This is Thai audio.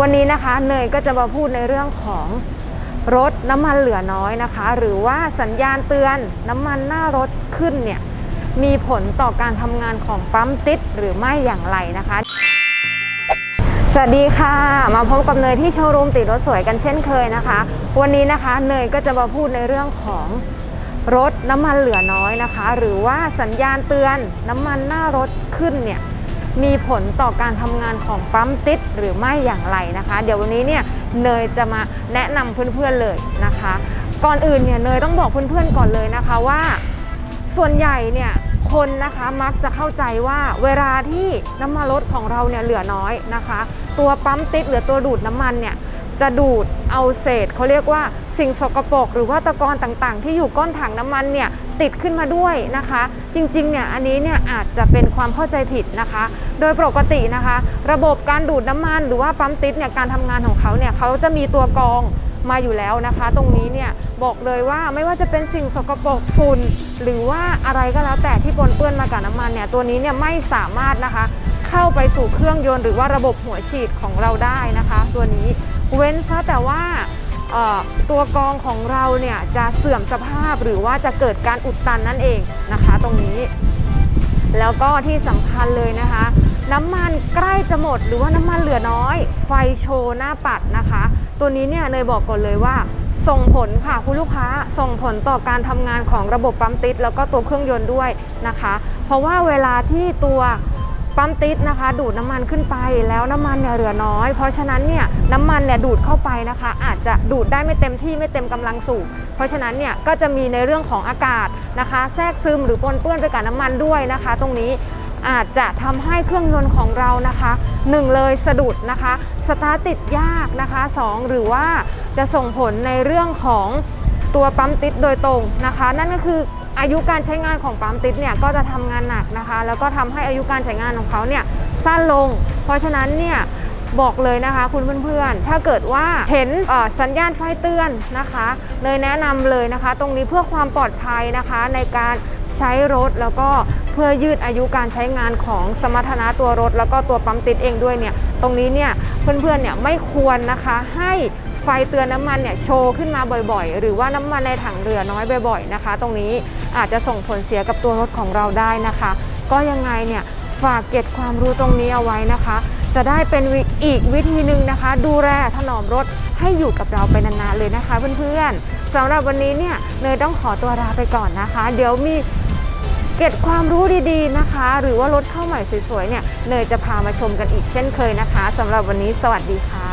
วันนี้นะคะเนยก็จะมาพูดในเรื่องของรถน้ำมันเหลือน้อยนะคะ หรือว่าสัญญาณเตือนน้ำมันหน้ารถขึ้นเนี่ยมีผลต่อการทำงานของปั๊มติดหรือไม่อย่างไรนะคะ สวัสดีค่ะ มาพบกับเนยที่โชว์รูมติดรถสวยกันเช่นเคยนะคะ วันนี้นะคะเนยก็จะมาพูดในเรื่องของรถน้ำมันเหลือน้อยนะคะ หรือว่าสัญญาณเตือนน้ำมันหน้ารถขึ้นเนี่ย มีผลต่อการทำงานของปั๊มติดหรือไม่อย่างไรนะคะ เดี๋ยววันนี้เนี่ยเนยจะมาแนะนำเพื่อนๆเลยนะคะ ก่อนอื่นเนี่ยเนยต้องบอกเพื่อนๆก่อนเลยนะคะว่า ส่วนใหญ่เนี่ยคนนะคะมักจะเข้าใจว่าเวลาที่น้ำมันรถของเราเนี่ยเหลือน้อยนะคะ ตัวปั๊มติดหรือตัวดูดน้ำมันเนี่ย จะดูดเอาเศษเขาเรียกว่าสิ่งสกปรกหรือว่าตะกอนต่างๆ ที่อยู่ก้นถังน้ำมันเนี่ยติดขึ้นมาด้วยนะคะ จริงๆเนี่ยอันนี้เนี่ยอาจจะเป็นความเข้าใจผิดนะคะ โดยปกตินะคะ ระบบการดูดน้ำมันหรือว่าปั๊มติดเนี่ยการทำงานของเขาเนี่ยเขาจะมีตัวกรอง มาอยู่แล้วนะคะ ตรงนี้เนี่ยบอกเลยว่าไม่ว่าจะเป็นสิ่งสกปรกฝุ่นหรือว่าอะไรก็แล้วแต่ที่ปนเปื้อนมากับน้ำมันเนี่ยตัวนี้เนี่ยไม่สามารถนะคะ เข้าไปสู่เครื่องยนต์หรือว่าระบบหัวฉีดของเราได้นะคะ ตัวนี้เว้นซะแต่ว่าตัวกรองของเราเนี่ยจะเสื่อมสภาพหรือว่าจะเกิดการอุดตันนั่นเองนะคะ ตรงนี้ แล้วก็ที่สำคัญเลยนะคะ น้ำมันใกล้จะหมดหรือว่าน้ำมันเหลือน้อย ไฟโชว์หน้าปัดนะคะ ตัวนี้เนี่ยเนยบอกก่อนเลยว่า ส่งผลค่ะคุณลูกค้าส่งผลต่อการทำงานของระบบปั๊มติดแล้วก็ตัวเครื่องยนต์ด้วยนะคะ เพราะว่าเวลาที่ตัวปั๊มติดนะคะ ดูดน้ำมันขึ้นไปแล้วน้ำมันเนี่ยเหลือน้อย เพราะฉะนั้นเนี่ยน้ำมันเนี่ยดูดเข้าไปนะคะ อาจจะดูดได้ไม่เต็มที่ไม่เต็มกำลังสูบเพราะฉะนั้นเนี่ยก็จะมีในเรื่องของอากาศนะคะ แทรกซึมหรือปนเปื้อนไปกับน้ำมันด้วยนะคะ ตรงนี้ อาจจะทำให้เครื่องยนต์ของเรานะคะหนึ่งเลยสะดุดนะคะสตาร์ทติดยากนะคะสองหรือว่าจะส่งผลในเรื่องของตัวปั๊มติดโดยตรงนะคะ นั่นก็คืออายุการใช้งานของปั๊มติดเนี่ยก็จะทำงานหนักนะคะ แล้วก็ทำให้อายุการใช้งานของเขาเนี่ยสั้นลง เพราะฉะนั้นเนี่ยบอกเลยนะคะคุณเพื่อนๆ ถ้าเกิดว่าเห็นสัญญาณไฟเตือนนะคะ เลยแนะนำเลยนะคะ ตรงนี้เพื่อความปลอดภัยนะคะในการใช้รถแล้วก็ พื่อยืดอายุการใช้งานของสมรรถนะตัวรถ แล้วก็ตัวปั๊มติดเองด้วยเนี่ยตรงนี้เนี่ยเพื่อนๆเนี่ยไม่ควรนะคะให้ไฟเตือนน้ำมันเนี่ยโชว์ขึ้นมาบ่อยๆ หรือว่าน้ำมันในถังเหลือน้อยบ่อยๆนะคะ ตรงนี้อาจจะส่งผลเสียกับตัวรถของเราได้นะคะ ก็ยังไงเนี่ยฝากเก็บความรู้ตรงนี้เอาไว้นะคะ จะได้เป็นอีกวิธีหนึ่งนะคะ ดูแลถนอมรถให้อยู่กับเราไปนานๆเลยนะคะเพื่อนๆสำหรับวันนี้เนี่ยเนยต้องขอตัวลาไปก่อนนะคะ เดี๋ยวมี เก็บความรู้ดีๆนะคะ หรือว่ารถเข้าใหม่สวยๆเนี่ยเนยจะพามาชมกันอีกเช่นเคยนะคะสำหรับวันนี้สวัสดีค่ะ